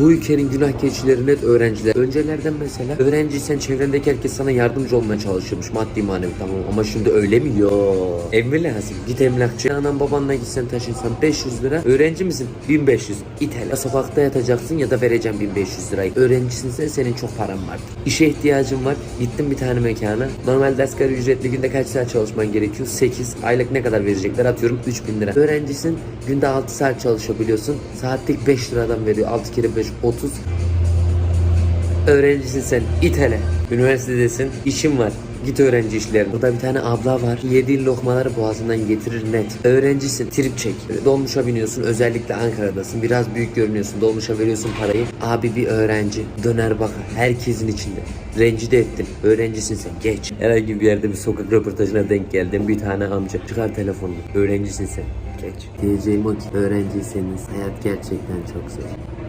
Bu ülkenin günah keçileri net öğrenciler. Öncelerden mesela öğrenciysen çevrendeki herkes sana yardımcı olmaya çalışıyormuş maddi manevi tamam ama şimdi öyle mi? Yo. Ev mi lazım? Git emlakçı. Anan babanla gitsen taşınsan 500 lira. Öğrenci misin? 1500. İtel. Ya sokakta yatacaksın ya da vereceğim 1500 lirayı. Öğrencisin sen senin çok paran vardır. İşe ihtiyacın var. Gittin bir tane mekana. Normalde asgari ücretli günde kaç saat çalışman gerekiyor? 8. Aylık ne kadar verecekler? Atıyorum 3000 lira. Öğrencisin. Günde 6 saat çalışabiliyorsun. Saatlik 5 liradan veriyor. 6 kere 5 30. Öğrencisin sen. İt hele. Üniversitedesin. işin var. Git öğrenci işlerine. Burada bir tane abla var. Yediğin lokmaları boğazından getirir net. Öğrencisin. Trip çek. Dolmuşa biniyorsun. Özellikle Ankara'dasın. Biraz büyük görünüyorsun. Dolmuşa veriyorsun parayı. Abi bir öğrenci. Döner bakar. Herkesin içinde. Rencide ettin. Öğrencisin sen. Geç. Herhangi bir yerde bir sokak röportajına denk geldin. Bir tane amca. Çıkar telefonunu. Öğrencisin sen. Geç. Diyeceğim o ki öğrenciyseniz hayat gerçekten çok zor.